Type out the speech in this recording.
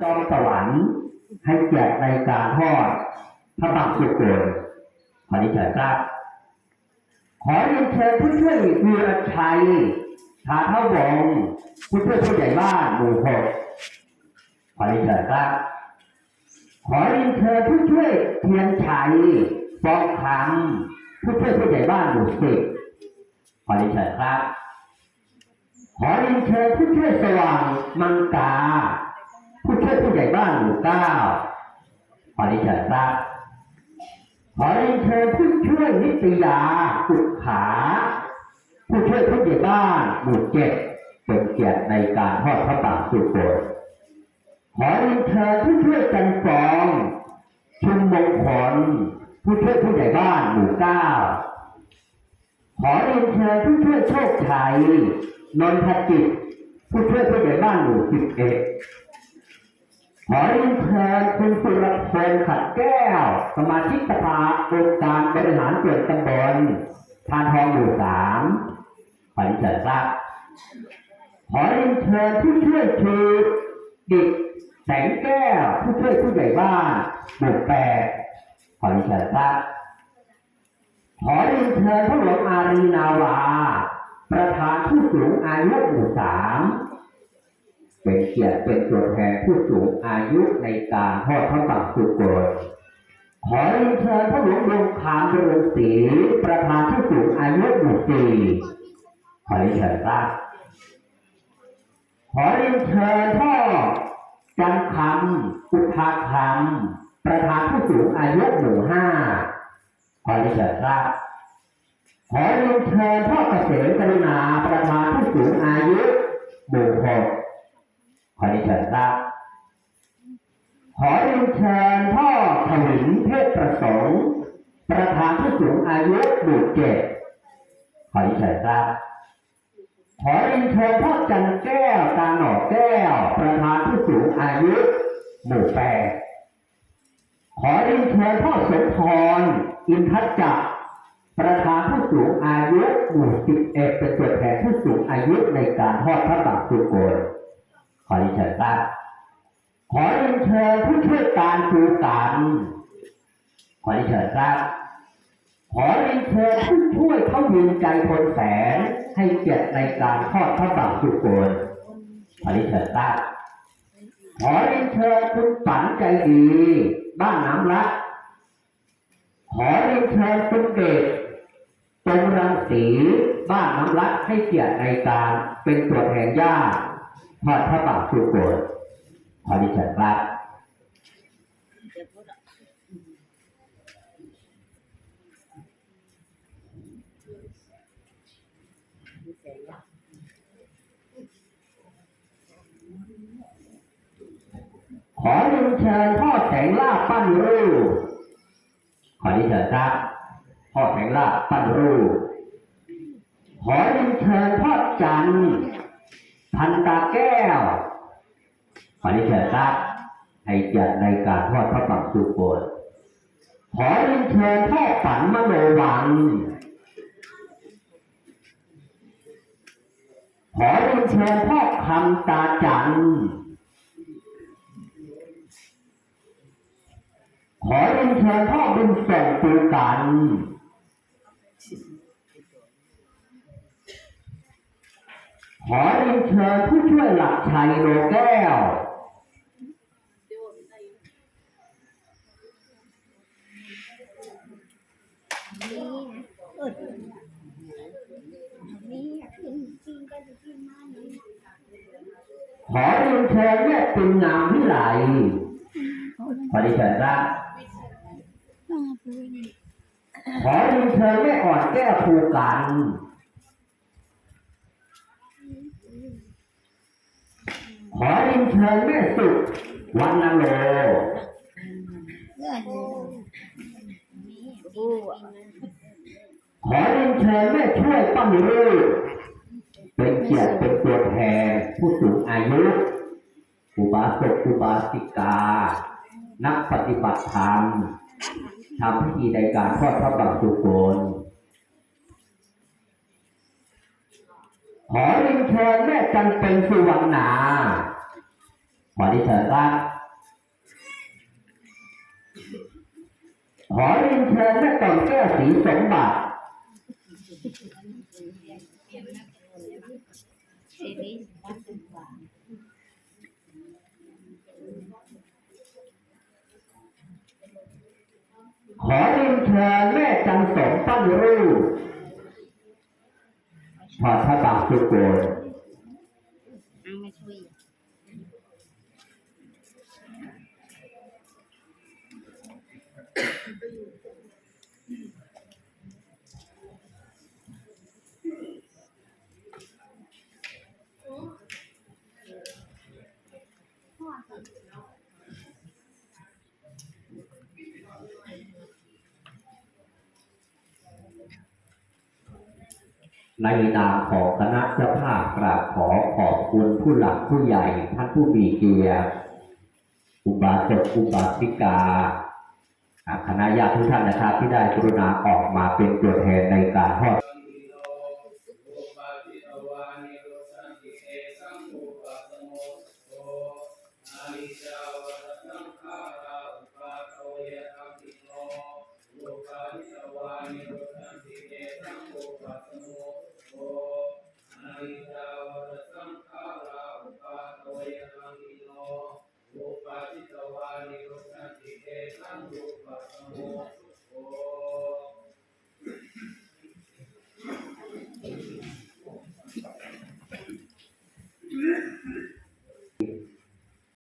จอมสวรรค์ให้เกียรติในการทอดพระบางสุกโกนขอนี้เชิญครับขอเรียนเชิญผู้ช่วยวีรชัยทาเท่าวงผู้ช่วยผู้ใหญ่บ้านหมู่หกขอเรียนเชิญครับขอเรียนเชิญผู้ช่วยเทียนชัยฟองคำผู้ช่วยผู้ใหญ่บ้านหมู่สิบขอเรียนเชิญครับ ขอเรียนเชิญผู้ช่วยสว่างมังกา ผู้ช่วยผู้ใหญ่บ้านหมู่เก้าขอเรียนเชิญครับขอเรียนเชิญผู้ช่วยนิตยาอุขา ผู้ช่วยผู้ใหญ่บ้านหมู่เจ็ดเป็นเกียรติในการทอดพระป่าสุโขทัยขอเรียนเชิญผู้ช่วยจันฟองชุมมงคลผู้ช่วยผู้ใหญ่บ้านหมู่เก้าขอเรียนเชิญผู้ช่วยโชคชัยนนทจิตผู้ช่วยผู้ใหญ่บ้านหมู่สิบเอ็ด ขอเรียนเชิญคุณสุรพลขัดแก้ว สมาชิกสภาองค์การบริหารส่วนตำบลทานทองหมู่สามขอรียนเชิญครับขอเรียนเชิญผู้ช่วยชูดิกแสงแก้วผู้ช่วยผู้ใหญ่บ้านหมู่แปดขอเรียนเชิญครับขอเรียนเชิญพระหลวงอารีนาวา ประธานผู้สูงอายุหมู่สาม เป็นเกียรติเป็นตัวแทนผู้สูงอายุในการทอดพระบังสุโกนขอเรียนเชิญพระหลวงลงคามเจริญศรีประธานผู้สูงอายุหมู่สี่ขอเรียนเชิญครับขอเรียนเชิญพ่อจันคำอุทาคำประธานผู้สูงอายุหมู่ห้าขอเรียนเชิญครับขอเรียนเชิญพ่อเกษมกรุณาประธานผู้สูงอายุหมู่หกขอ เรียนเชิญครับขอเรียนเชิญพ่อถวินเทพประสงค์ประธานผู้สูงอายุหมู่เจ็ดขอเชิญครับขอเรียนเชิญพ่อจันแก้วตาหนอกแก้ว ประธานผู้สูงอายุหมู่แปดขอเรียนเชิญพ่อสมพรอินทัศจจะประธานผู้สูงอายุหมู่สิบเอ็ดเป็นตัวแทนผู้สูงอายุในการทอดพระบาทสุโกน ขอเรียนเชิญครับขอเรียนเชิญผู้ช่วยการครูการขอเรียนเชิญครับขอเรียนเชิญผู้ช่วยเขายืนใจคนแสนให้เกียรติในการทอดพระบาทสุโกนขอเรียนเชิญครับขอเรียนเชิญคุณฝันใจดี บ้านน้ำรักขอเรียนเชิญคุณเดชตรงรังสีบ้านน้ำรักให้เกียรติในการเป็นตัวแทนญาติ ทอดพระบาทสุโขทัยขอเรียนครับขอเรียนเชิญพ่อแสงลาบปั้นรูขอเรียนเชิญครับพ่อแสงลาบปั้นรูขอเรียนเชิญพ่อจันทร์ พันตาแก้วขอเรียนเชิญครับให้เกียรติในการทอดพระบังสุโขทัยขอเรียนเชิญพ่อฝันมโนวังขอเรียนเชิญพ่อคำตาจันทร์ขอเรียนเชิญพ่อบุญส่งตูกัน ขอเรียนเชิญผู้ช่วยหลักชัยโลแก้วนี่นะเออนี่ขึ้นจริงก็จะขึ้นมากนี้ขอเรียนเชิญแม่ปินงามวิไลขอเรียนเชิญครับมาขอเรียนเชิญแม่อ่อนแก้วภูกัน ขอเรียนเชิญแม่สุขวันนโลเลื่อนนี่ปูอะขอเรียนเชิญแม่ช่วยปั้นรูเป็นเกียรติเป็นตัวแทนผู้สูงอายุอุบาสกอุบาสิกา นักปฏิบัติธรรมทำพิธีในการทอดพระบางสุโขอเรียนเชิญแม่จันเป็นสุวรรณาขอที่เชิญครับขอเรียนเชิญแม่ต่อมแก้วสีสมบัติขอเรียนเชิญแม่จันสมปั้นรูป พอพราบางสุโกร ในนามของคณะเจ้าภาพกราบขอขอบคุณผู้หลักผู้ใหญ่ท่านผู้มีเกียรติอุบาสกอุบาสิกาคณะญาติทุกท่านนะครับที่ได้กรุณาออกมาเป็นตัวแทนในการทอด